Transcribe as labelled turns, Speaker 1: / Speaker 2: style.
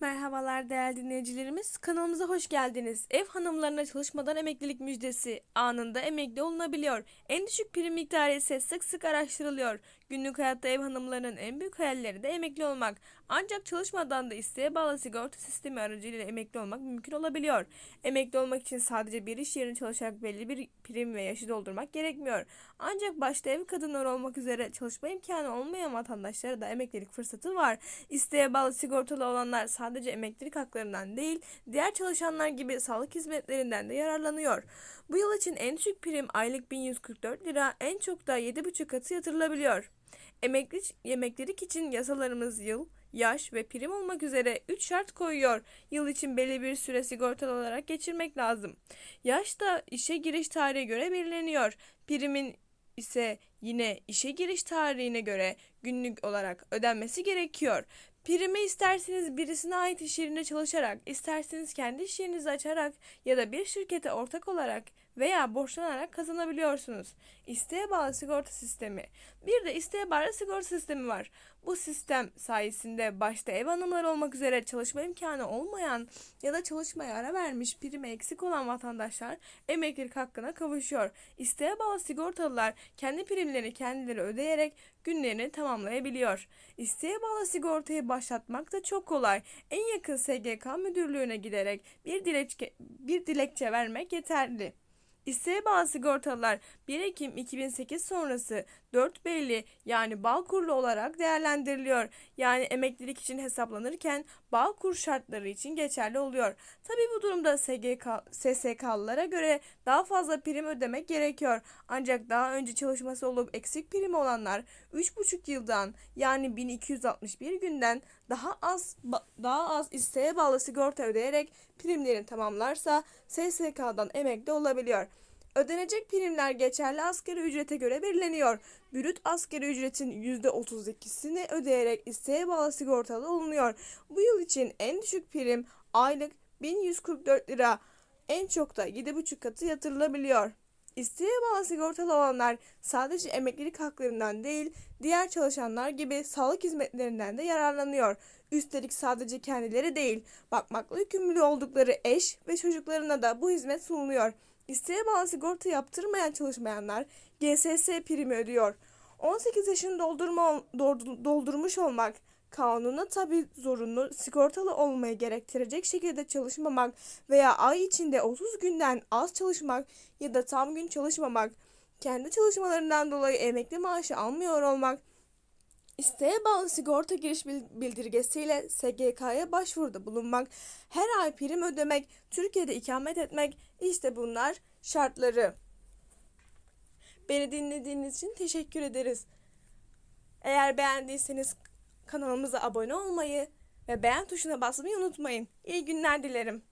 Speaker 1: Merhabalar değerli dinleyicilerimiz. Kanalımıza hoş geldiniz. Ev hanımlarına çalışmadan emeklilik müjdesi anında emekli olunabiliyor. En düşük prim miktarı ise sık sık araştırılıyor. Günlük hayatta ev hanımlarının en büyük hayalleri de emekli olmak. Ancak çalışmadan da isteğe bağlı sigorta sistemi aracılığıyla emekli olmak mümkün olabiliyor. Emekli olmak için sadece bir iş yerine çalışarak belli bir prim ve yaşı doldurmak gerekmiyor. Ancak başta ev kadınları olmak üzere çalışma imkanı olmayan vatandaşlara da emeklilik fırsatı var. İsteğe bağlı sigortalı olanlar sadece emeklilik haklarından değil, diğer çalışanlar gibi sağlık hizmetlerinden de yararlanıyor. Bu yıl için en düşük prim aylık 1144 lira, en çok da 7,5 katı yatırılabiliyor. Emekli, emeklilik için yasalarımız yıl, yaş ve prim olmak üzere 3 şart koyuyor. Yıl için belli bir süre sigortalı olarak geçirmek lazım. Yaş da işe giriş tarihine göre belirleniyor. Primin ise yine işe giriş tarihine göre günlük olarak ödenmesi gerekiyor. Primi isterseniz birisine ait iş yerinde çalışarak, isterseniz kendi iş yerinizi açarak ya da bir şirkete ortak olarak veya borçlanarak kazanabiliyorsunuz. İsteğe bağlı sigorta sistemi. Bir de isteğe bağlı sigorta sistemi var. Bu sistem sayesinde başta ev hanımları olmak üzere çalışma imkanı olmayan ya da çalışmaya ara vermiş primi eksik olan vatandaşlar emeklilik hakkına kavuşuyor. İsteğe bağlı sigortalılar kendi primlerini kendileri ödeyerek günlerini tamamlayabiliyor. İsteğe bağlı sigortayı başlatmak da çok kolay. En yakın SGK müdürlüğüne giderek bir dilekçe, bir dilekçe vermek yeterli. İsteğe bağlı sigortalılar 1 Ekim 2008 sonrası 4 belli yani Bağkurlu olarak değerlendiriliyor. Yani emeklilik için hesaplanırken Bağkur şartları için geçerli oluyor. Tabi bu durumda SGK, SSK'lılara göre daha fazla prim ödemek gerekiyor. Ancak daha önce çalışması olup eksik prim olanlar 3,5 yıldan yani 1261 günden daha az daha az isteğe bağlı sigorta ödeyerek primlerini tamamlarsa SSK'dan emekli olabiliyor. Ödenecek primler geçerli asgari ücrete göre belirleniyor. Brüt asgari ücretin %32'sini ödeyerek isteğe bağlı sigortalı olunuyor. Bu yıl için en düşük prim aylık 1144 lira. En çok da 7,5 katı yatırılabiliyor. İsteğe bağlı sigortalı olanlar sadece emeklilik haklarından değil, diğer çalışanlar gibi sağlık hizmetlerinden de yararlanıyor. Üstelik sadece kendileri değil, bakmakla yükümlü oldukları eş ve çocuklarına da bu hizmet sunuluyor. İsteğe bağlı sigorta yaptırmayan çalışmayanlar GSS primi ödüyor. 18 yaşını doldurma, doldurmuş olmak, kanuna tabi zorunlu sigortalı olmayı gerektirecek şekilde çalışmamak veya ay içinde 30 günden az çalışmak ya da tam gün çalışmamak, kendi çalışmalarından dolayı emekli maaşı almıyor olmak, İsteğe bağlı sigorta giriş bildirgesiyle SGK'ya başvuruda bulunmak, her ay prim ödemek, Türkiye'de ikamet etmek işte bunlar şartları. Beni dinlediğiniz için teşekkür ederiz. Eğer beğendiyseniz kanalımıza abone olmayı ve beğen tuşuna basmayı unutmayın. İyi günler dilerim.